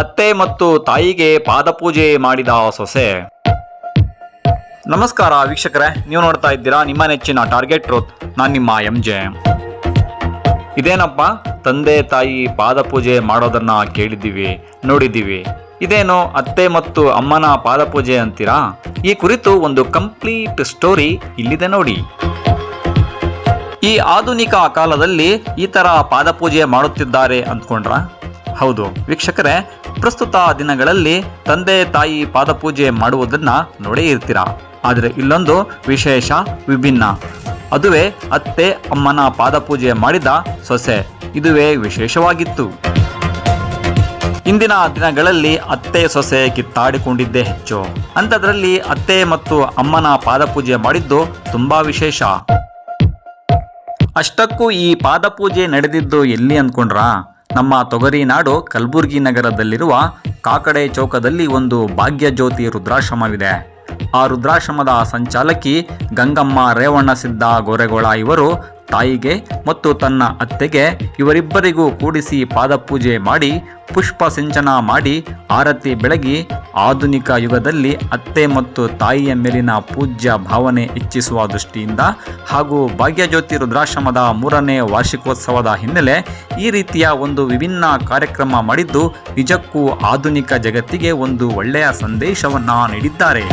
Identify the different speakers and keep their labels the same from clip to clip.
Speaker 1: ಅತ್ತೆ ಮತ್ತು ತಾಯಿಗೆ ಪಾದಪೂಜೆ ಮಾಡಿದ ಸೊಸೆ. ನಮಸ್ಕಾರ ವೀಕ್ಷಕರೇ, ನೀವು ನೋಡ್ತಾ ಇದ್ದೀರಾ ನಿಮ್ಮ ನೆಚ್ಚಿನ ಟಾರ್ಗೆಟ್ ರೋತ್ ನಾನು ನಿಮ್ಮ ಎಂ ಜೆ ಇದೇನಪ್ಪ? ತಂದೆ, ತಾಯಿ ಪಾದಪೂಜೆ ಮಾಡೋದನ್ನ ಕೇಳಿದ್ದೀವಿ, ನೋಡಿದ್ದೀವಿ. ಇದೇನು ಅತ್ತೆ ಮತ್ತು ಅಮ್ಮನ ಪಾದಪೂಜೆ ಅಂತೀರಾ? ಈ ಕುರಿತು ಒಂದು ಕಂಪ್ಲೀಟ್ ಸ್ಟೋರಿ ಇಲ್ಲಿದೆ ನೋಡಿ. ಈ ಆಧುನಿಕ ಕಾಲದಲ್ಲಿ ಈ ತರ ಪಾದಪೂಜೆ ಮಾಡುತ್ತಿದ್ದಾರೆ ಅಂದ್ಕೊಂಡ್ರ? ಹೌದು. ವೀಕ್ಷಕರೇ ಪ್ರಸ್ತುತ ದಿನಗಳಲ್ಲಿ ತಂದೆ ತಾಯಿ ಪಾದಪೂಜೆ ಮಾಡುವುದನ್ನ ನೋಡೇ ಇರ್ತೀರಾ? ಆದರೆ ಇಲ್ಲೊಂದು ವಿಶೇಷ, ವಿಭಿನ್ನ. ಅದುವೇ ಅತ್ತೆ, ಅಮ್ಮನ ಪಾದಪೂಜೆ ಮಾಡಿದ ಸೊಸೆ. ಇದುವೇ ವಿಶೇಷವಾಗಿತ್ತು. ಇಂದಿನ ದಿನಗಳಲ್ಲಿ ಅತ್ತೆ ಸೊಸೆ ಕಿತ್ತಾಡಿಕೊಂಡಿದ್ದೇ ಹೆಚ್ಚು. ಅಂಥದ್ರಲ್ಲಿ ಅತ್ತೆ ಮತ್ತು ಅಮ್ಮನ ಪಾದಪೂಜೆ ಮಾಡಿದ್ದು ತುಂಬಾ ವಿಶೇಷ. ಅಷ್ಟಕ್ಕೂ ಈ ಪಾದಪೂಜೆ ನಡೆದಿದ್ದು ಎಲ್ಲಿ ಅಂದ್ಕೊಂಡ್ರಾ? ನಮ್ಮ ತೊಗರಿ ನಾಡು ಕಲಬುರಗಿ ನಗರದಲ್ಲಿರುವ ಕಾಕಡೆ ಚೌಕದಲ್ಲಿ ಒಂದು ಭಾಗ್ಯಜ್ಯೋತಿ ರುದ್ರಾಶ್ರಮವಿದೆ. ಆ ರುದ್ರಾಶ್ರಮದ ಸಂಚಾಲಕಿ ಗಂಗಮ್ಮ ರೇವಣ್ಣ ಸಿದ್ದ ಗೋರೆಗೋಳ ಇವರು ತಾಯಿಗೆ ಮತ್ತು ತನ್ನ ಅತ್ತೆಗೆ ಇವರಿಬ್ಬರಿಗೂ ಕೂಡಿಸಿ ಪಾದಪೂಜೆ ಮಾಡಿ, ಪುಷ್ಪ ಸಿಂಚನ ಮಾಡಿ, ಆರತಿ ಬೆಳಗಿ ಆಧುನಿಕ ಯುಗದಲ್ಲಿ ಅತ್ತೆ ಮತ್ತು ತಾಯಿಯ ಮೇಲಿನ ಪೂಜ್ಯ ಭಾವನೆ ಹೆಚ್ಚಿಸುವ ದೃಷ್ಟಿಯಿಂದ ಹಾಗೂ ಭಾಗ್ಯಜ್ಯೋತಿ ರುದ್ರಾಶ್ರಮದ ಮೂರನೇ ವಾರ್ಷಿಕೋತ್ಸವದ ಹಿನ್ನೆಲೆ ಈ ರೀತಿಯ ಒಂದು ವಿಭಿನ್ನ ಕಾರ್ಯಕ್ರಮ ಮಾಡಿದ್ದು, ನಿಜಕ್ಕೂ ಆಧುನಿಕ ಜಗತ್ತಿಗೆ ಒಂದು ಒಳ್ಳೆಯ ಸಂದೇಶವನ್ನು ನೀಡಿದ್ದಾರೆ.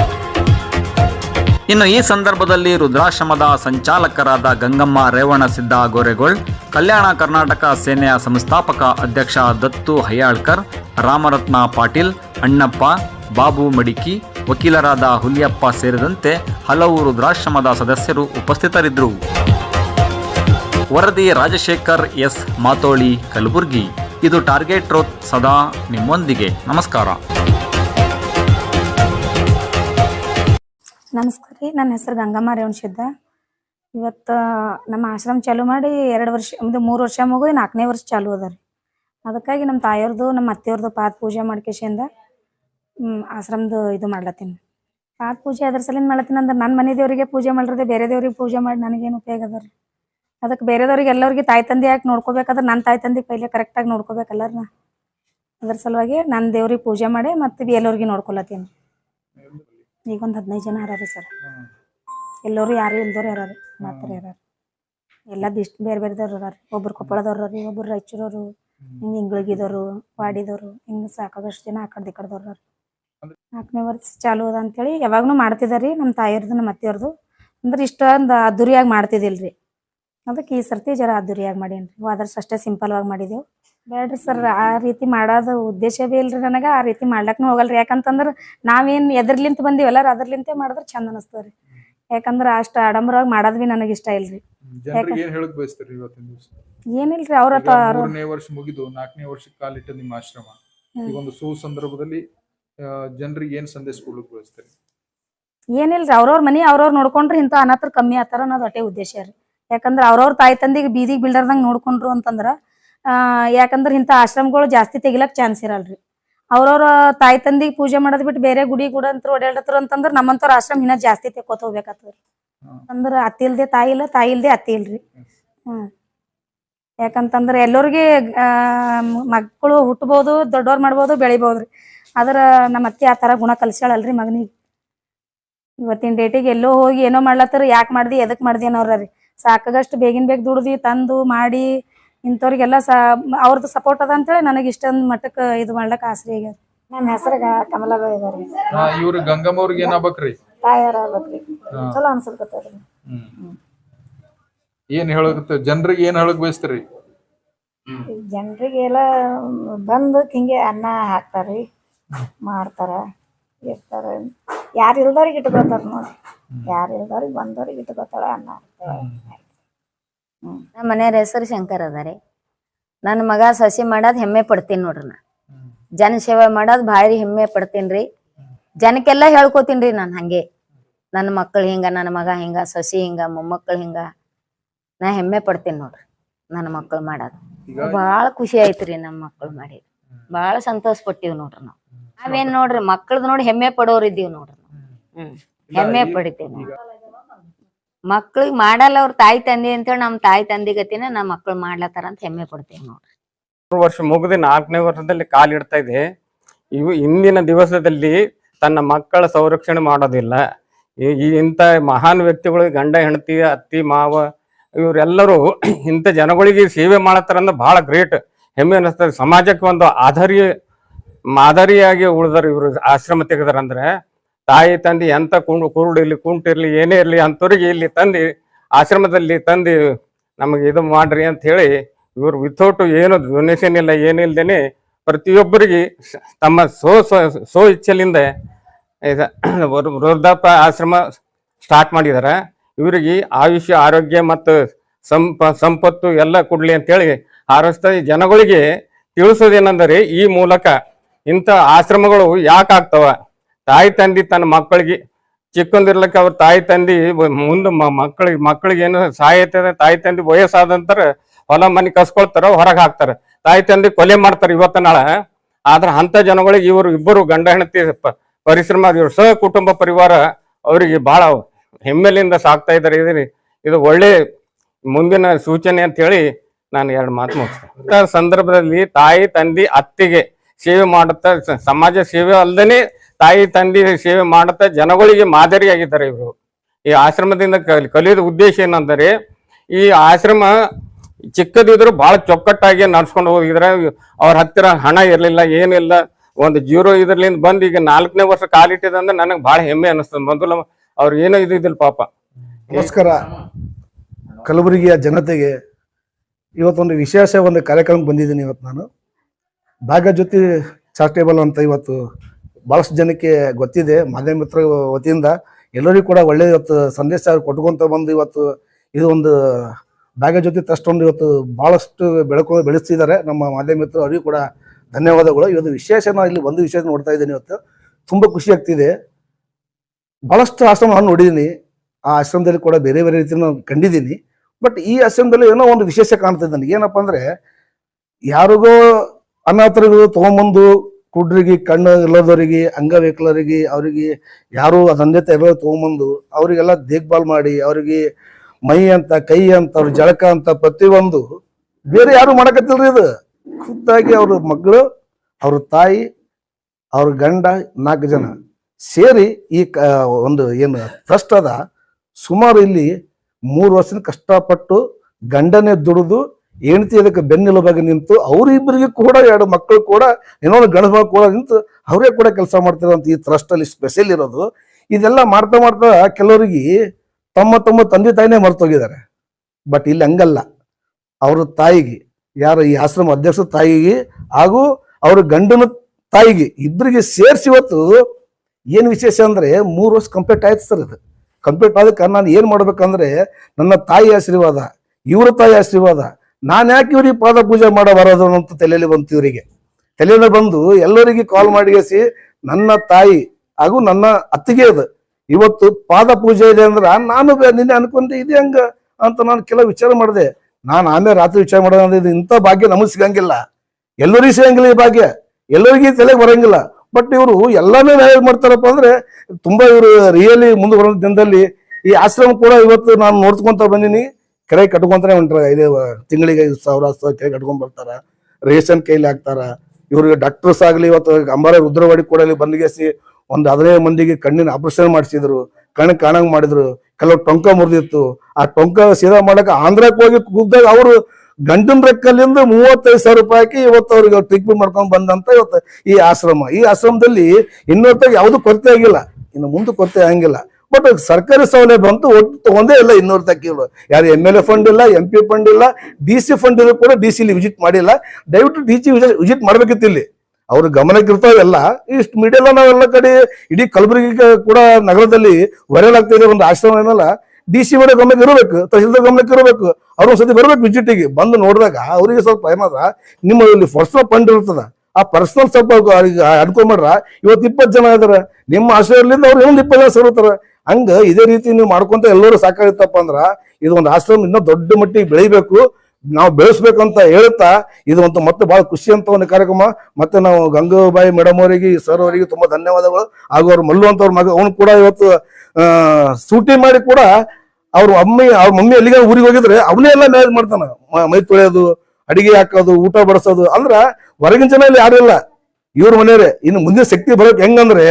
Speaker 1: ಇನ್ನು ಈ ಸಂದರ್ಭದಲ್ಲಿ ರುದ್ರಾಶ್ರಮದ ಸಂಚಾಲಕರಾದ ಗಂಗಮ್ಮ, ರೇವಣ, ಸಿದ್ದ ಗೋರೆಗೋಳ್, ಕಲ್ಯಾಣ ಕರ್ನಾಟಕ ಸೇನೆಯ ಸಂಸ್ಥಾಪಕ ಅಧ್ಯಕ್ಷ ದತ್ತು ಹಯ್ಯಾಳ್ಕರ್ ರಾಮರತ್ನ ಪಾಟೀಲ್, ಅಣ್ಣಪ್ಪ, ಬಾಬು ಮಡಿಕಿ, ವಕೀಲರಾದ ಹುಲಿಯಪ್ಪ ಸೇರಿದಂತೆ ಹಲವು ರುದ್ರಾಶ್ರಮದ ಸದಸ್ಯರು ಉಪಸ್ಥಿತರಿದ್ದರು. ವರದಿ ರಾಜಶೇಖರ್ ಎಸ್ ಮಾತೋಳಿ ಕಲಬುರ್ಗಿ. ಇದು ಟಾರ್ಗೆಟ್ ರೋತ್ ಸದಾ ನಿಮ್ಮೊಂದಿಗೆ. ನಮಸ್ಕಾರ.
Speaker 2: ನಮಸ್ಕಾರ ರೀ. ನನ್ನ ಹೆಸರು ಗಂಗಮ್ಮ ರೇವಣಸಿದ್ದ ಇವತ್ತು ನಮ್ಮ ಆಶ್ರಮ ಚಾಲು ಮಾಡಿ ಎರಡು ವರ್ಷ, ಒಂದು ಮೂರು ವರ್ಷ ಮುಗಿದು ನಾಲ್ಕನೇ ವರ್ಷ ಚಾಲು ಅದ ರೀ. ಅದಕ್ಕಾಗಿ ನಮ್ಮ ತಾಯಿಯವ್ರದ್ದು ನಮ್ಮ ಅತ್ತೆಯವ್ರದ್ದು ಪಾದ ಪೂಜೆ ಮಾಡ್ಕೇಶಿಂದ ಆಶ್ರಮದ ಇದು ಮಾಡ್ಲತ್ತೀನಿ. ಪಾದ ಪೂಜೆ ಅದ್ರ ಸಲಿಂದ ಮಾಡ್ಲತ್ತೀನಿ ಅಂದ್ರೆ ನನ್ನ ಮನೆ ದೇವರಿಗೆ ಪೂಜೆ ಮಾಡಿರದೆ ಬೇರೆ ದೇವ್ರಿಗೆ ಪೂಜೆ ಮಾಡಿ ನನಗೇನು ಉಪಯೋಗ ಅದ ರೀ. ಅದಕ್ಕೆ ಬೇರೆದವ್ರಿಗೆ ಎಲ್ಲರಿಗೆ ತಾಯಿ ತಂದೆ ಯಾಕೆ ನೋಡ್ಕೋಬೇಕಾದ್ರೆ ನನ್ನ ತಾಯಿ ತಂದೆ ಪೈಲೆ ಕರೆಕ್ಟಾಗಿ ನೋಡ್ಕೋಬೇಕಲ್ಲರ್ನ ಅದ್ರ ಸಲುವಾಗಿ ನನ್ನ ದೇವ್ರಿಗೆ ಪೂಜೆ ಮಾಡಿ ಮತ್ತು ಎಲ್ಲರಿಗೆ ನೋಡ್ಕೊಳತ್ತೀನಿ ಈಗ ಒಂದು ಹದಿನೈದು ಜನ ಹರಾರಿ ಸರ್. ಎಲ್ಲರೂ ಯಾರು ಇಲ್ದವ್ರು ಯಾರು ಮಾತ್ರ ಯಾರು ಎಲ್ಲ ದಿಷ್ಟು ಬೇರೆ ಬೇರೆದವ್ರು ಅದಾರ ಒಬ್ರು ಕೊಪ್ಪಳದವ್ರು ರೀ ಒಬ್ರು ರಾಯಚೂರವರು ಹಿಂಗೆ ಇಂಗ್ಳಿಗಿದವರು ವಾಡಿದವರು ಹಿಂಗೆ ಸಾಕಾಗಷ್ಟು ಜನ ಆ ಕಡೆ ಕಡೆದವ್ರು ನಾಲ್ಕನೇ ವರ್ಷ ಚಾಲು ಅದ ಅಂತೇಳಿ ಯಾವಾಗಲೂ ಮಾಡ್ತಿದಾರೆ ನಮ್ಮ ತಾಯಿಯವ್ರದ್ದು ನಮ್ಮ ಅತ್ತೆಯವ್ರದ್ದು ಅಂದ್ರೆ ಇಷ್ಟೊಂದು ಅದ್ದೂರಿಯಾಗಿ ಮಾಡ್ತಿದ್ದಿಲ್ಲ ರೀ ಅದಕ್ಕೆ ಈ ಸರ್ತಿ ಜರ ಅದ್ದೂರಿಯಾಗಿ ಮಾಡೀನಿ ರೀ ಹೋದರ್ಸ್ ಅಷ್ಟೇ ಸಿಂಪಲ್ವಾಗಿ ಮಾಡಿದೆವು. ಬೇಡ್ರಿ ಸರ್ ಆ ರೀತಿ ಮಾಡೋದು ಉದ್ದೇಶವೇ ಇಲ್ರಿ ನನಗೆ. ಆ ರೀತಿ ಮಾಡ್ಲಕ್ನು ಹೋಗಲ್ರಿ. ಯಾಕಂತಂದ್ರ ನಾವೇನ್ ಎದ್ರಲಿಂತ ಬಂದೀವಲ್ಲ ಅದ್ರಲಿಂತೆ ಮಾಡಿದ್ರೆ ಚಂದ ಅನಸ್ತದ್ರಿ. ಯಾಕಂದ್ರ ಅಷ್ಟ ಆಡಂಬರವಾಗಿ ಮಾಡೋದು ಭೀ ನನಗೆ ಇಷ್ಟ ಇಲ್ರಿ.
Speaker 3: ಜನರಿಗೆ ಏನ್ ಹೇಳಕ್ ಬಯಸ್ತೀರಿ ಇವತ್ತಿನ ದಿವಸ?
Speaker 2: ಏನಿಲ್ರಿ ಅವ್ರ
Speaker 3: ಈಗ ಮೂರನೇ ವರ್ಷ ಮುಗಿದು ನಾಲ್ಕನೇ ವರ್ಷ ಕಾಲಿಟ್ಟ ನಿಮ್ಮ ಆಶ್ರಮ.
Speaker 2: ಹ್ಮ್.
Speaker 3: ಒಂದು ಸು ಸಂದರ್ಭದಲ್ಲಿ ಜನರಿಗೆ ಏನ್ ಸಂದೇಶ ಕೊಡ್ಲಿಕ್ಕೆ ಬಯಸ್ತೀರಿ?
Speaker 2: ಏನಿಲ್ರಿ ಅವ್ರವ್ರ ಮನಿ ಅವ್ರವ್ರ ನೋಡ್ಕೊಂಡ್ರಿ ಇಂಥ ಅನಾಥರು ಕಮ್ಮಿ ಆತಾರ ಅನ್ನೋದು ಅಟೇ ಉದ್ದೇಶ ರೀ. ಯಾಕಂದ್ರ ಅವ್ರವ್ರ ತಾಯಿ ತಂದಿಗೆ ಬೀದಿಗೆ ಬೀಳ್ದಾರ್ದಂಗೆ ನೋಡ್ಕೊಂಡ್ರು ಅಂತಂದ್ರ ಯಾಕಂದ್ರೆ ಇಂಥ ಆಶ್ರಮಗಳು ಜಾಸ್ತಿ ತೆಗಿಲಕ್ ಚಾನ್ಸ್ ಇರಲ್ರಿ. ಅವ್ರವ್ರ ತಾಯಿ ತಂದಿಗೆ ಪೂಜೆ ಮಾಡೋದ್ ಬಿಟ್ಟು ಬೇರೆ ಗುಡಿ ಗುಡ ಅಂತ ಓಡಾಡತ್ರು ಅಂತಂದ್ರ ನಮ್ಮಂತವ್ರ ಆಶ್ರಮ ಇನ್ನ ಜಾಸ್ತಿ ತೆಕ್ಕೋತ ಹೋಗ್ಬೇಕಾಗ್ತದ್ರಿ. ಅಂದ್ರ ಅತ್ತಿ ಇಲ್ದೆ ತಾಯಿ ಇಲ್ಲ, ತಾಯಿ ಇಲ್ದೆ ಅತ್ತಿ ಇಲ್ರಿ. ಹ್ಮ್. ಯಾಕಂತಂದ್ರೆ ಎಲ್ಲರಿಗೆ ಮಕ್ಕಳು ಹುಟ್ಟಬಹುದು ದೊಡ್ಡವ್ರು ಮಾಡ್ಬೋದು, ಬೆಳಿಬೋದ್ರಿ. ಆದ್ರ ನಮ್ಮ ಅತ್ತಿ ಆ ತರ ಗುಣ ಕಲ್ಸ್ಯಾಳಲ್ರಿ ಮಗನಿಗೆ. ಇವತ್ತಿನ ಡೇಟಿಗೆ ಎಲ್ಲೋ ಹೋಗಿ ಏನೋ ಮಾಡ್ಲತ್ತರ, ಯಾಕೆ ಮಾಡ್ದಿ, ಎದಕ್ ಮಾಡ್ದಿ ಅನ್ನೋರ್ರಿ. ಸಾಕಾಗಷ್ಟು ಬೇಗಿನ ಬೇಗ ದುಡ್ದಿ ತಂದು, ಮಾಡಿ ಇಂಥವ್ರಿಗೆಲ್ಲ ಸಾ ಅವ್ರದ್ದು ಸಪೋರ್ಟ್ ಅದ ಅಂತೇಳಿ ನನಗೆ ಇಷ್ಟೊಂದು ಮಟ್ಟಕ್ಕೆ ಇದು ಮಾಡ್ಲಕ್ಕೆ ಆಸರಿ ಆಗ್ಯದ
Speaker 4: ನನ್ನ ಹೆಸರು ಕಮಲಾಬಾಯಿ ಅದಾರಿ
Speaker 3: ಇವ್ರ ಗಂಗಮ್ಮ ಅವ್ರಿಗೆ ಏನಾಗ್ಬೇಕ್ರಿ
Speaker 4: ತಾಯಾರ ಆಗ್ಬೇಕ್ರಿ. ಚಲೋ ಅನ್ಸಲ್ಕತ್ತದ್ರಿ
Speaker 3: ಹ್ಮ್. ಏನ್ ಹೇಳಕ್ ಜನರಿಗೆ ಏನ್ ಹೇಳಕ್ ಬಯಸ್ತೀರಿ?
Speaker 4: ಜನರಿಗೆಲ್ಲ ಬಂದು ಹಿಂಗೆ ಅನ್ನ ಹಾಕ್ತಾರಿ ಮಾಡ್ತಾರ ಇರ್ತಾರ ಯಾರು ಇಲ್ದವ್ರಿಗೆ ಇಟ್ಕೋತಾರ ನೋಡಿ. ಯಾರು ಇಲ್ದವ್ರಿಗೆ ಬಂದವ್ರಿಗೆ ಇಟ್ಕೋತಾಳ ಅನ್ನ ಹಾಕ್ತಾಳ.
Speaker 5: ನಮ್ಮ ಮನೆಯವ್ರ ಹೆಸರು ಶಂಕರ್ ಅದಾರೆ. ನನ್ನ ಮಗ ಸಸಿ ಮಾಡೋದ್ ಹೆಮ್ಮೆ ಪಡ್ತೀನಿ ನೋಡ್ರಿ ನಾ. ಜನ ಸೇವೆ ಮಾಡೋದ್ ಭಾರಿ ಹೆಮ್ಮೆ ಪಡ್ತೀನಿ ರೀ ಜನಕ್ಕೆಲ್ಲ ಹೇಳ್ಕೊತೀನಿ ರೀ ನಾನು ಹಂಗೆ. ನನ್ನ ಮಕ್ಕಳು ಹಿಂಗ ನನ್ನ ಮಗ ಹಿಂಗ ಸಸಿ ಹಿಂಗ ಮೊಮ್ಮಕ್ಕಳು ಹಿಂಗ. ನಾ ಹೆಮ್ಮೆ ಪಡ್ತೀನಿ ನೋಡ್ರಿ ನನ್ನ ಮಕ್ಕಳು ಮಾಡೋದು.
Speaker 3: ಬಹಳ
Speaker 5: ಭಾಳ ಖುಷಿ ಆಯ್ತು ನಮ್ಮ ಮಕ್ಕಳು ಮಾಡಿ ಬಹಳ ಸಂತೋಷ ಪಟ್ಟಿವ್ ನೋಡ್ರಿ ನಾವು. ನಾವೇನ್ ನೋಡ್ರಿ ಮಕ್ಕಳದ್ ನೋಡಿ ಹೆಮ್ಮೆ ಪಡೋರ್ ಇದ್ದೀವಿ ನೋಡ್ರಿ ನಾವು. ಹ್ಮ್. ಹೆಮ್ಮೆ ಪಡಿತೀವಿ ನಾವು. ಮಕ್ಳಿಗೆ ಮಾಡಲ್ಲ ಅವ್ರ ತಾಯಿ ತಂದೆ ಅಂತೇಳಿ ನಮ್ಮ ತಾಯಿ ತಂದೆ ಗತಿನ ನಮ್ಮ ಮಕ್ಳು ಮಾಡ್ಲತ್ತಾರ ಅಂತ ಹೆಮ್ಮೆ ಪಡ್ತೀವಿ ನೋಡ್ರಿ
Speaker 6: ಮೂರು ವರ್ಷ ಮುಗಿದು ನಾಲ್ಕನೇ ವರ್ಷದಲ್ಲಿ ಕಾಲಿಡ್ತಾ ಇದೆ. ಇವು ಇಂದಿನ ದಿವಸದಲ್ಲಿ ತನ್ನ ಮಕ್ಕಳ ಸಂರಕ್ಷಣೆ ಮಾಡೋದಿಲ್ಲ. ಈ- ಇಂಥ ಮಹಾನ್ ವ್ಯಕ್ತಿಗಳು ಗಂಡ, ಹೆಂಡತಿ, ಅತ್ತಿ, ಮಾವ ಇವರೆಲ್ಲರೂ ಇಂಥ ಜನಗಳಿಗೆ ಸೇವೆ ಮಾಡತ್ತಾರ ಅಂದ್ರೆ ಬಹಳ ಗ್ರೇಟ್. ಹೆಮ್ಮೆ ಅನಿಸ್ತದೆ. ಸಮಾಜಕ್ಕೆ ಒಂದು ಆಧಾರಿ ಮಾದರಿಯಾಗಿ ಉಳಿದ್ರು ಇವರು ಆಶ್ರಮ ತೆಗೆದಾರ ಅಂದ್ರೆ ತಾಯಿ ತಂದೆ ಎಂತ ಕುಂಡು ಕುರುಡಿರ್ಲಿ ಕುಂಟಿರ್ಲಿ ಏನೇ ಇರ್ಲಿ ಅಂಥವ್ರಿಗೆ ಇಲ್ಲಿ ತಂದು ಆಶ್ರಮದಲ್ಲಿ ತಂದು ನಮಗೆ ಇದು ಮಾಡ್ರಿ ಅಂತ ಹೇಳಿ ಇವರು ವಿಥೌಟ್ ಏನು ಡೊನೇಷನ್ ಇಲ್ಲ ಏನಿಲ್ಲದೇನೆ ಪ್ರತಿಯೊಬ್ಬರಿಗೆ ತಮ್ಮ ಸೋ ಸೋ ಇಚ್ಛೆಲಿಂದ ವೃದ್ಧಾಪ ಆಶ್ರಮ ಸ್ಟಾರ್ಟ್ ಮಾಡಿದಾರೆ. ಇವರಿಗೆ ಆಯುಷ್ಯ, ಆರೋಗ್ಯ ಮತ್ತು ಸಂಪ, ಸಂಪತ್ತು ಎಲ್ಲ ಕೊಡ್ಲಿ ಅಂತೇಳಿ ಹಾರಸ್ತಾ ಜನಗಳಿಗೆ ತಿಳಿಸೋದೇನೆಂದರೆ ಈ ಮೂಲಕ ಇಂಥ ಆಶ್ರಮಗಳು ಯಾಕೆ ಆಗ್ತಾವ? ತಾಯಿ ತಂದೆ ತನ್ನ ಮಕ್ಕಳಿಗೆ ಚಿಕ್ಕಂದಿರ್ಲಿಕ್ಕೆ ಅವ್ರ ತಾಯಿ ತಂದೆ ಮುಂದೆ ಮಕ್ಕಳಿಗೆ ಮಕ್ಕಳಿಗೆ ಏನು ಸಹಾಯತೆ ತಾಯಿ ತಂದೆ ವಯಸ್ಸಾದಂತರ ಹೊಲ ಮನೆ ಕಸ್ಕೊಳ್ತಾರ ಹೊರಗೆ ಹಾಕ್ತಾರ. ತಾಯಿ ತಂದೆ ಕೊಲೆ ಮಾಡ್ತಾರೆ ಇವತ್ತ ನಾಳೆ. ಆದ್ರೆ ಅಂತ ಜನಗಳಿಗೆ ಇವರು ಇಬ್ಬರು ಗಂಡ ಹೆಂಡತಿ ಪ- ಪರಿಶ್ರಮ ಇವರು ಸಹ ಕುಟುಂಬ ಪರಿವಾರ ಅವರಿಗೆ ಬಹಳ ಹೆಮ್ಮೆಲಿಂದ ಸಾಕ್ತಾ ಇದ್ದಾರೆ. ಇದ್ರಿ ಇದು ಒಳ್ಳೆ ಮುಂದಿನ ಸೂಚನೆ ಅಂತ ಹೇಳಿ ನಾನು ಎರಡು ಮಾತು ಮುಗಿಸ್ತೇನೆ. ಸಂದರ್ಭದಲ್ಲಿ ತಾಯಿ, ತಂದೆ, ಅತ್ತಿಗೆ ಸೇವೆ ಮಾಡುತ್ತಾ ಸಮಾಜ ಸೇವೆ ಅಲ್ಲದೆ ತಾಯಿ ತಂದೆ ಸೇವೆ ಮಾಡುತ್ತಾ ಜನಗಳಿಗೆ ಮಾದರಿಯಾಗಿದ್ದಾರೆ ಇವರು. ಈ ಆಶ್ರಮದಿಂದ ಕಲಿ- ಕಲಿಯೋದ ಉದ್ದೇಶ ಏನಂದರೆ, ಈ ಆಶ್ರಮ ಚಿಕ್ಕದಿದ್ರು ಬಹಳ ಚೊಕ್ಕಟ್ಟಾಗಿ ನಡ್ಸ್ಕೊಂಡು ಹೋಗಿದ್ರೆ ಅವ್ರ ಹತ್ತಿರ ಹಣ ಇರಲಿಲ್ಲ, ಏನಿಲ್ಲ, ಒಂದು ಜೀರೋ ಇದ್ರಲಿಂದ ಬಂದು ಈಗ ನಾಲ್ಕನೇ ವರ್ಷ ಕಾಲಿಟ್ಟಿದೆ ಅಂದ್ರೆ ನನಗೆ ಬಹಳ ಹೆಮ್ಮೆ ಅನಿಸ್ತದೆ. ಮೊದಲು ಅವ್ರು ಏನೋ ಇದಿಲ್ಲ ಪಾಪ.
Speaker 7: ನಮಸ್ಕಾರ. ಕಲಬುರಗಿಯ ಜನತೆಗೆ ಇವತ್ತೊಂದು ವಿಶೇಷ ಒಂದು ಕಾರ್ಯಕ್ರಮಕ್ಕೆ ಬಂದಿದ್ದೀನಿ ಇವತ್ತು ನಾನು. ಭಾಗ್ಯಜ್ಯೋತಿ ಚಾರಿಟೇಬಲ್ ಅಂತ ಇವತ್ತು ಭಾಳಷ್ಟು ಜನಕ್ಕೆ ಗೊತ್ತಿದೆ. ಮಾಧ್ಯಮ ಮಿತ್ರ ವತಿಯಿಂದ ಎಲ್ಲರಿಗೂ ಕೂಡ ಒಳ್ಳೆಯ ಇವತ್ತು ಸಂದೇಶ ಕೊಟ್ಕೊಂತ ಬಂದು ಇವತ್ತು ಇದು ಒಂದು ಬ್ಯಾಗ ಜೊತೆ ತಷ್ಟೊಂದು ಇವತ್ತು ಭಾಳಷ್ಟು ಬೆಳಕು ಬೆಳೆಸ್ತಿದ್ದಾರೆ. ನಮ್ಮ ಮಾಧ್ಯಮ ಮಿತ್ರ ಅವರಿಗೂ ಕೂಡ ಧನ್ಯವಾದಗಳು. ಇವತ್ತು ವಿಶೇಷ ಇಲ್ಲಿ ಒಂದು ವಿಶೇಷ ನೋಡ್ತಾ ಇದ್ದೀನಿ ಇವತ್ತು. ತುಂಬ ಖುಷಿ ಆಗ್ತಿದೆ. ಭಾಳಷ್ಟು ಆಶ್ರಮ ನಾನು ನೋಡಿದ್ದೀನಿ. ಆ ಆಶ್ರಮದಲ್ಲಿ ಕೂಡ ಬೇರೆ ಬೇರೆ ರೀತಿ ನಾನು ಕಂಡಿದ್ದೀನಿ. ಬಟ್ ಈ ಆಶ್ರಮದಲ್ಲಿ ಏನೋ ಒಂದು ವಿಶೇಷ ಕಾಣ್ತದೆ ನನಗೆ ಏನಪ್ಪ ಅಂದ್ರೆ ಯಾರಿಗೋ ಅನಾಥರಿಗೂ ತಗೊಂಬಂದು ಕುಡ್ರಿಗೆ, ಕಣ್ಣು ಇಲ್ಲದವರಿಗೆ, ಅಂಗವಿಕಲರಿಗೆ, ಅವರಿಗೆ ಯಾರು ತಂದೆ ತಾಯಿ ತೊಗೊಂಬಂದು ಅವರಿಗೆಲ್ಲ ದೇಖ್ಭಾಲ್ ಮಾಡಿ, ಅವರಿಗೆ ಮೈ ಅಂತ, ಕೈ ಅಂತ, ಅವ್ರ ಜಳಕ ಅಂತ ಪ್ರತಿಯೊಂದು ಬೇರೆ ಯಾರು ಮಾಡಕತ್ತಿಲ್ರಿ ಇದು. ಖುದ್ದಾಗಿ ಅವ್ರ ಮಗಳು, ಅವ್ರ ತಾಯಿ, ಅವ್ರ ಗಂಡ ನಾಲ್ಕು ಜನ ಸೇರಿ ಈ ಒಂದು ಏನು ಟ್ರಸ್ಟ್ ಅದ. ಸುಮಾರು ಇಲ್ಲಿ ಮೂರು ವರ್ಷದ ಕಷ್ಟಪಟ್ಟು ಗಂಡನೇ ದುಡಿದು ಹೆಂಡತಿ ಅದಕ್ಕೆ ಬೆನ್ನೆಲುಬಾಗಿ ನಿಂತು ಅವರಿಬ್ಬರಿಗೆ ಕೂಡ ಎರಡು ಮಕ್ಕಳು ಕೂಡ ಏನೋ ಗಂಡ ಕೂಡ ನಿಂತು ಅವರೇ ಕೂಡ ಕೆಲಸ ಮಾಡ್ತಿರೋಂಥ ಈ ಟ್ರಸ್ಟಲ್ಲಿ ಸ್ಪೆಷಲ್ ಇರೋದು. ಇದೆಲ್ಲ ಮಾಡ್ತಾ ಮಾಡ್ತಾ ಕೆಲವರಿಗೆ ತಮ್ಮ ತಮ್ಮ ತಂದೆ ತಾಯಿನೇ ಮರ್ತೋಗಿದ್ದಾರೆ. ಬಟ್ ಇಲ್ಲಿ ಹಂಗಲ್ಲ. ಅವ್ರ ತಾಯಿಗೆ, ಯಾರು ಈ ಆಶ್ರಮ ಅಧ್ಯಕ್ಷ ತಾಯಿಗೆ ಹಾಗೂ ಅವ್ರ ಗಂಡನ ತಾಯಿಗೆ ಇಬ್ಬರಿಗೆ ಸೇರಿಸಿ ಇವತ್ತು ಏನು ವಿಶೇಷ ಅಂದರೆ ಮೂರು ವರ್ಷ ಕಂಪ್ಲೀಟ್ ಆಯ್ತು ಸರ್ ಇದು. ಕಂಪ್ಲೀಟ್ ಆದಕ್ಕೆ ನಾನು ಏನು ಮಾಡ್ಬೇಕಂದ್ರೆ ನನ್ನ ತಾಯಿ ಆಶೀರ್ವಾದ, ಇವ್ರ ತಾಯಿ ಆಶೀರ್ವಾದ ನಾನು ಯಾಕೆ ಇವ್ರಿಗೆ ಪಾದ ಪೂಜೆ ಮಾಡೋ ಬರೋದು ಅಂತ ತಲೆಯಲ್ಲಿ ಬಂತು ಇವರಿಗೆ. ತಲೆಯಲ್ಲಿ ಬಂದು ಎಲ್ಲರಿಗೆ ಕಾಲ್ ಮಾಡಿಸಿ ನನ್ನ ತಾಯಿ ಹಾಗೂ ನನ್ನ ಅತ್ತಿಗೆ ಅದು. ಇವತ್ತು ಪಾದ ಪೂಜೆ ಇದೆ ಅಂದ್ರೆ ನಾನು ನಿನ್ನೆ ಅನ್ಕೊಂಡೆ ಇದೆ ಹಂಗ ಅಂತ ನಾನು ಕೆಲವು ವಿಚಾರ ಮಾಡಿದೆ. ನಾನು ಆಮೇಲೆ ರಾತ್ರಿ ವಿಚಾರ ಮಾಡೋದು ಅಂದ್ರೆ ಇದು ಇಂಥ ಭಾಗ್ಯ ನಮಗೆ ಸಿಗಂಗಿಲ್ಲ. ಎಲ್ಲರಿಗೂ ಸಿಗಂಗಿಲ್ಲ ಈ ಭಾಗ್ಯ. ಎಲ್ಲರಿಗೂ ತಲೆಗೆ ಬರಂಗಿಲ್ಲ. ಬಟ್ ಇವರು ಎಲ್ಲಾನು ಹೇಗೆ ಮಾಡ್ತಾರಪ್ಪ ಅಂದ್ರೆ ತುಂಬಾ ಇವರು ರಿಯಲಿ ಮುಂದೆ ಬರೋ ದಿನದಲ್ಲಿ ಈ ಆಶ್ರಮ ಕೂಡ ಇವತ್ತು ನಾನು ನೋಡ್ಕೊಂತ ಬಂದಿನಿ. ಕೆರೆ ಕಟ್ಕೊಂತಾನೆ ಹೊಂಟ್ರ ಐದು ತಿಂಗಳಿಗೆ ಐದು ಸಾವಿರ ಸಾವಿರ ಕೆರೆ ಕಟ್ಕೊಂಡ್ ಬರ್ತಾರ, ರೇಷನ್ ಕೈಲಿ ಹಾಕ್ತಾರ. ಇವ್ರಿಗೆ ಡಾಕ್ಟರ್ಸ್ ಆಗಲಿ ಇವತ್ತು ಅಂಬಾರ ರುದ್ರವಾಡಿ ಕೂಡ ಬಂದಿಗೆಸಿ ಒಂದು ಹದಿನೈದು ಮಂದಿಗೆ ಕಣ್ಣಿನ ಆಪರೇಷನ್ ಮಾಡಿಸಿದ್ರು ಕಣ್ಣು ಕಾಣಂಗ್ ಮಾಡಿದ್ರು ಕೆಲವು ಟೊಂಕ ಮುರಿದಿತ್ತು. ಆ ಟೊಂಕ ಸೀದಾ ಮಾಡಕ್ಕೆ ಆಂಧ್ರಕ್ಕೆ ಹೋಗಿ ಕೂಗ್ದಾಗ ಅವರು ಗಂಟನ್ ರೆಕ್ಕಲ್ಲಿಂದ ಮೂವತ್ತೈದು ಸಾವಿರ ರೂಪಾಯಿ ಇವತ್ತು ಅವ್ರಿಗೆ ಟ್ರೀಟ್ಮೆಂಟ್ ಮಾಡ್ಕೊಂಡು ಬಂದಂತ ಇವತ್ತು ಈ ಆಶ್ರಮ. ಈ ಆಶ್ರಮದಲ್ಲಿ ಇನ್ನೊತ್ತಾಗ ಯಾವುದು ಕೊರತೆ ಆಗಿಲ್ಲ. ಇನ್ನು ಮುಂದೆ ಕೊರತೆ ಆಗಂಗಿಲ್ಲ ಬಟ್ ಸರ್ಕಾರಿ ಸೌಲಭ್ಯ ಅಂತೂ ಒಟ್ಟು ತಗೊಂಡೇ ಇಲ್ಲ ಇನ್ನೂರು ತಕ್ಕಿಲ್ಲ ಯಾರು ಎಂ ಎಲ್ ಎ ಫಂಡ್ ಇಲ್ಲ ಎಂ ಪಿ ಫಂಡ್ ಇಲ್ಲ ಡಿ ಸಿ ಫಂಡ್ ಇದ್ರು ಕೂಡ ಡಿ ಸಿಲಿ ವಿಸಿಟ್ ಮಾಡಿಲ್ಲ. ದಯವಿಟ್ಟು ಡಿ ಸಿ ವಿಸಿಟ್ ಮಾಡ್ಬೇಕಿತ್ತು ಇಲ್ಲಿ. ಅವ್ರ ಗಮನಕ್ಕೆ ಇರ್ತಾವೆಲ್ಲ ಇಷ್ಟು ಮೀಡಿಯಲ್ಲ ನಾವೆಲ್ಲ ಕಡೆ ಇಡೀ ಕಲಬುರಗಿ ಕೂಡ ನಗರದಲ್ಲಿ ವೈರಲ್ ಆಗ್ತಾ ಒಂದು ಆಶ್ರಮ ಏನಲ್ಲ ಡಿ ಸಿ ಅವರ ಗಮನಕ್ಕೆ ಇರಬೇಕು, ತಹಸೀಲ್ದಾರ್ ಗಮನಕ್ಕೆ ಇರಬೇಕು. ಅವ್ರ ಒಂದ್ಸತಿ ಬರ್ಬೇಕು ವಿಸಿಟಿಗೆ ಬಂದು ನೋಡಿದಾಗ ಅವರಿಗೆ ಸ್ವಲ್ಪ ಏನಾದ್ರ ನಿಮ್ಮ ಇಲ್ಲಿ ಪರ್ಸನಲ್ ಫಂಡ್ ಇರ್ತದ. ಆ ಪರ್ಸನಲ್ ಸ್ವಲ್ಪ ಅನ್ಕೊಂಡ್ರ ಇವತ್ತು ಇಪ್ಪತ್ತು ಜನ ಇದಾರೆ. ನಿಮ್ಮ ಆಶ್ರಯದಿಂದ ಅವ್ರು ಇನ್ನೊಂದು ಇಪ್ಪತ್ತು ಜನ ಸೇರ್ತಾರ ಹಂಗ ಇದೇ ರೀತಿ ನೀವು ಮಾಡ್ಕೊಂತ ಎಲ್ಲರೂ ಸಾಕಾಗಿತ್ತಪ್ಪ ಅಂದ್ರ ಇದು ಒಂದು ಆಶ್ರಮ ಇನ್ನೂ ದೊಡ್ಡ ಮಟ್ಟಿಗೆ ಬೆಳಿಬೇಕು. ನಾವು ಬೆಳೆಸ್ಬೇಕಂತ ಹೇಳ್ತಾ ಇದು ಒಂದು ಮತ್ತೆ ಬಹಳ ಖುಷಿ ಅಂತ ಒಂದು ಕಾರ್ಯಕ್ರಮ. ಮತ್ತೆ ನಾವು ಗಂಗೂಬಾಯಿ ಮೇಡಮ್ ಅವರಿಗೆ ಸರ್ ಅವರಿಗೆ ತುಂಬಾ ಧನ್ಯವಾದಗಳು. ಹಾಗೂ ಅವ್ರ ಮಲ್ಲು ಅಂತ ಅವ್ರ ಮಗ, ಅವನು ಕೂಡ ಇವತ್ತು ಸೂಟಿ ಮಾಡಿ ಕೂಡ ಅವ್ರ ಅಮ್ಮಿ ಅವ್ರ ಮಮ್ಮಿ ಅಲ್ಲಿಗೆ ಊರಿಗೆ ಹೋಗಿದ್ರೆ ಅವನೇ ಎಲ್ಲ ಮ್ಯಾನೇಜ್ ಮಾಡ್ತಾನ. ಮೈ ತೊಳೆಯೋದು, ಅಡಿಗೆ ಹಾಕೋದು, ಊಟ ಬಡಿಸೋದು. ಅಂದ್ರ ಹೊರಗಿನ ಜನ ಇಲ್ಲಿ ಯಾರು ಇಲ್ಲ. ಇವ್ರ ಮನೆಯವರೇ. ಇನ್ನು ಮುಂದಿನ ಶಕ್ತಿ ಬರೋಕೆ ಹೆಂಗಂದ್ರೆ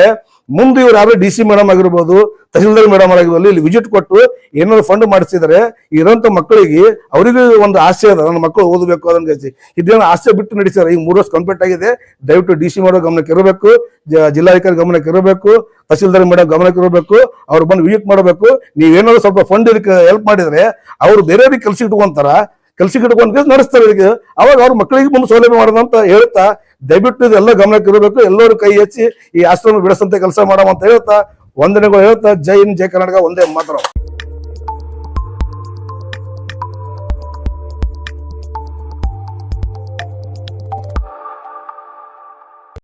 Speaker 7: ಮುಂದೆ ಇವ್ರು ಯಾರು ಡಿ ಸಿ ಮೇಡಮ್ ಆಗಿರ್ಬೋದು, ತಹಸೀಲ್ದಾರ್ ಮೇಡಮ್ ಆಗಿರ್ಬೋದು, ಇಲ್ಲಿ ವಿಸಿಟ್ ಕೊಟ್ಟು ಏನಾದ್ರು ಫಂಡ್ ಮಾಡಿಸಿದರೆ, ಇರೋಂಥ ಮಕ್ಕಳಿಗೆ ಅವರಿಗೂ ಒಂದು ಆಸೆ ಅದ. ನನ್ನ ಮಕ್ಕಳು ಓದಬೇಕು ಅದನ್ನ ಇದೇನು ಆಸೆ ಬಿಟ್ಟು ನಡೆಸ್ತಾರೆ ಈಗ ಮೂರು ವರ್ಷ ಕಂಪ್ಲೀಟ್ ಆಗಿದೆ. ದಯವಿಟ್ಟು ಡಿ ಸಿ ಮಾಡೋ ಗಮನಕ್ಕೆ ಇರಬೇಕು. ಜಿಲ್ಲಾಧಿಕಾರಿ ಗಮನಕ್ಕೆ ಇರಬೇಕು. ತಹಸೀಲ್ದಾರ್ ಮೇಡಮ್ ಗಮನಕ್ಕೆ ಇರಬೇಕು. ಅವ್ರು ಬಂದು ವಿಸಿಟ್ ಮಾಡಬೇಕು. ನೀವೇನಾದ್ರು ಸ್ವಲ್ಪ ಫಂಡ್ ಇದಕ್ಕೆ ಹೆಲ್ಪ್ ಮಾಡಿದ್ರೆ, ಅವ್ರು ಬೇರೆಯವ್ರಿಗೆ ಕೆಲಸ ಇಟ್ಕೊಂತಾರ ಕೆಲ್ಸಕ್ಕೆ ಇಟ್ಕೊಂಡು ನಡೆಸ್ತಾರೆ ಇದಕ್ಕೆ ಅವಾಗ ಅವ್ರ ಮಕ್ಕಳಿಗೆ ಮುಂದೆ ಸೌಲಭ್ಯ ಮಾಡೋದು ಅಂತ ಹೇಳ್ತಾ, ದಯವಿಟ್ಟು ಇದೆಲ್ಲ ಗಮನಕ್ಕೆ ಇರಬೇಕು. ಎಲ್ಲರೂ ಕೈ ಹೆಚ್ಚಿ ಈ ಆಶ್ರಮ ಬಿಡಿಸಂತೆ ಕೆಲಸ ಮಾಡೋ ಅಂತ ಹೇಳ್ತಾ, ವಂದನೆಗಳು ಹೇಳ್ತಾ. ಜೈ ಇನ್ ಜೈ ಕರ್ನಾಟಕ ಒಂದೇ ಮಾತ್ರ.